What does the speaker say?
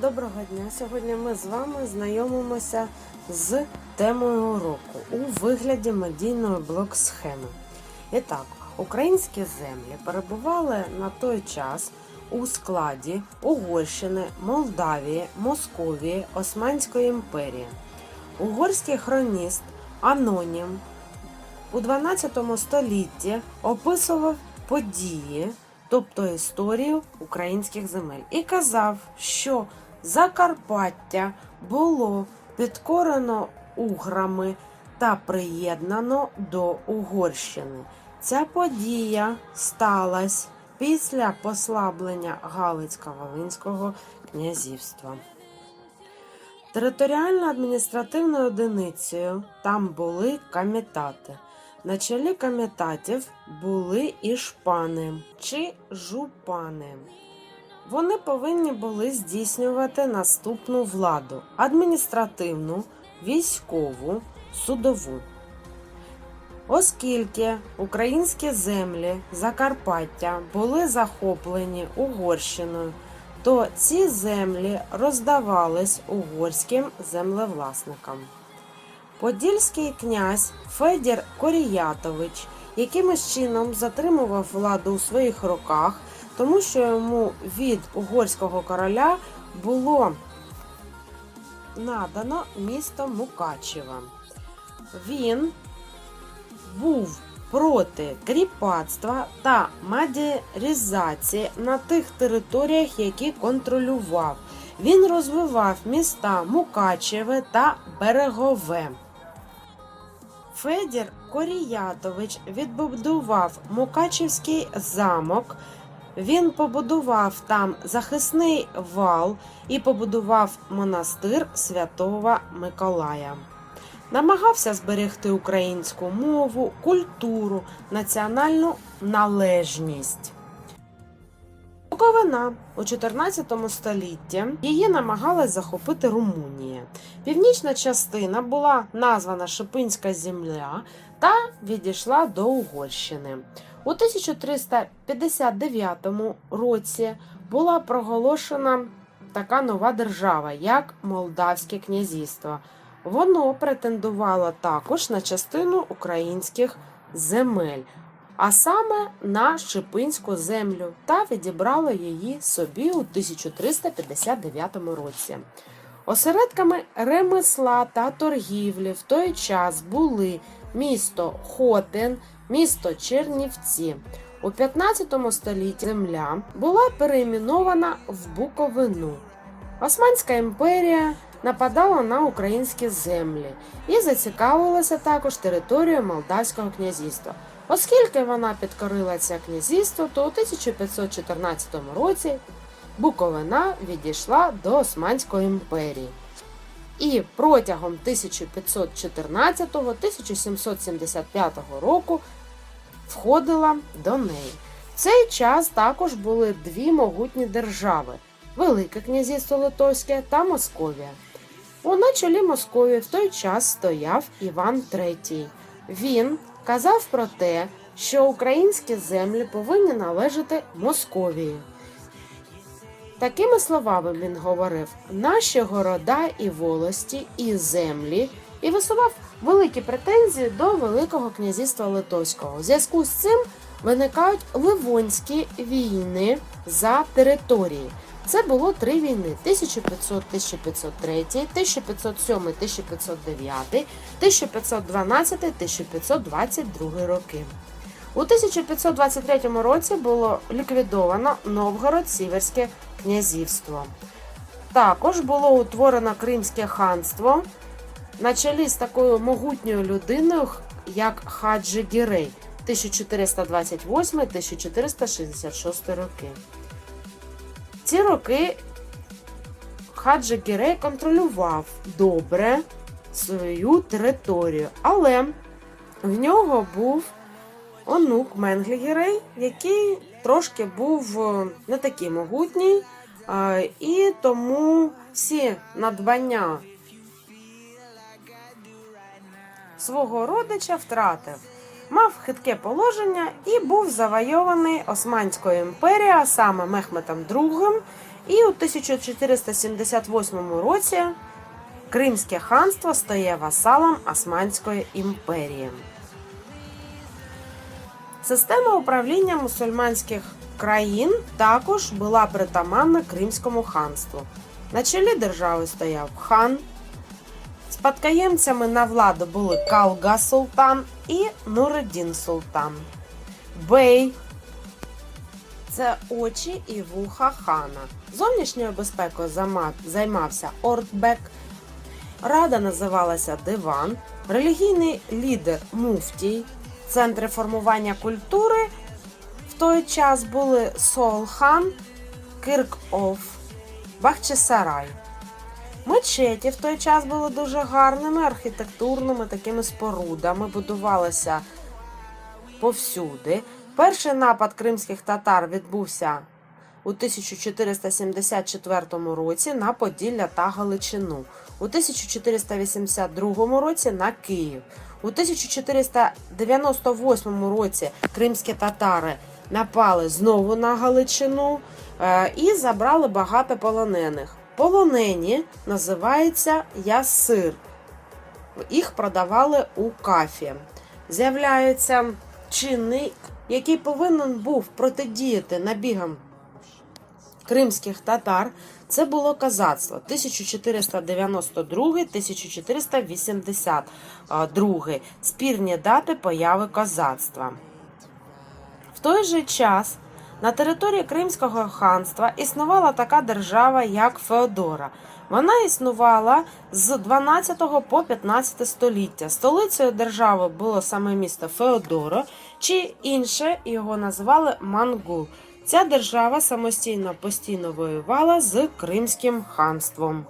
Доброго дня! Сьогодні ми з вами знайомимося з темою уроку у вигляді медійної блок-схеми. І так, українські землі перебували на той час у складі Угорщини, Молдавії, Московії, Османської імперії. Угорський хроніст Анонім у 12 столітті описував події, тобто історію українських земель, і казав, що Закарпаття було підкорено уграми та приєднано до Угорщини. Ця подія сталася після послаблення Галицько-Волинського князівства. Територіально-адміністративною одиницею там були камітати. На чолі камітатів були і шпани чи жупани. Вони повинні були здійснювати наступну владу: адміністративну, військову, судову. Оскільки українські землі Закарпаття були захоплені Угорщиною, то ці землі роздавались угорським землевласникам. Подільський князь Федір Коріятович якимось чином затримував владу у своїх руках, тому що йому від угорського короля було надано місто Мукачева. Він був проти кріпацтва та мадірізації на тих територіях, які контролював. Він розвивав міста Мукачеве та Берегове. Федір Коріятович відбудував Мукачівський замок. Він побудував там захисний вал і побудував монастир святого Миколая. Намагався зберегти українську мову, культуру, національну належність. Буковина у 14 столітті її намагалась захопити Румунія. Північна частина була названа Шипинська земля та відійшла до Угорщини. У 1359 році була проголошена така нова держава, як Молдавське князівство. Воно претендувало також на частину українських земель, а саме на Шипинську землю, та відібрало її собі у 1359 році. Осередками ремесла та торгівлі в той час були місто Хотин, місто Чернівці. У 15 столітті земля була перейменована в Буковину. Османська імперія нападала на українські землі і зацікавилася також територією Молдавського князівства. Оскільки вона підкорила це князівство, то у 1514 році Буковина відійшла до Османської імперії. І протягом 1514-1775 року входила до неї. В цей час також були дві могутні держави Велике князівство Литовське та Московія. У началі Московії в той час стояв Іван III. Він казав про те, що українські землі повинні належати Московії. Такими словами він говорив наші города і волості, і землі, і висував великі претензії до Великого князівства Литовського. У зв'язку з цим виникають ливонські війни за території. Це було три війни: 1500-1503, 1507-1509, 1512-1522 роки. У 1523 році було ліквідовано Новгород Сіверське князівство. Також було утворено Кримське ханство на чолі з такою могутньою людиною, як Хаджи Гірей 1428-1466 роки. Ці роки Хаджи Гірей контролював добре свою територію, але в нього був онук Менглі Гірей, який трошки був е, не такий могутній, е, і тому всі надбання свого родича втратив. Мав хитке положення і був завойований Османською імперією, саме Мехметом II І у 1478 році Кримське ханство стає васалом Османської імперії. Система управління мусульманських країн також була притаманна Кримському ханству. На чолі держави стояв хан. Спадкоємцями на владу були Калга Султан і Нуреддін Султан. Бей це очі і вуха хана. Зовнішньою безпекою займався Ортбек. Рада називалася Диван, релігійний лідер Муфтій. Центри формування культури в той час були Солхан, Кирк-Оф, Бахчисарай. Мечеті в той час були дуже гарними архітектурними такими спорудами, будувалися повсюди. Перший напад кримських татар відбувся у 1474 році на Поділля та Галичину, у 1482 році на Київ. У 1498 році кримські татари напали знову на Галичину е, і забрали багато полонених. Полонені називаються ясир. Їх продавали у кафі. З'являється чинник, який повинен був протидіяти набігам кримських татар. Це було казацтво 1492-1482 спірні дати появи козацтва. В той же час на території Кримського ханства існувала така держава, як Феодора. Вона існувала з 12 по 15 століття. Столицею держави було саме місто Феодоро, чи інше його називали Мангул. Ця держава самостійно постійно воювала з Кримським ханством.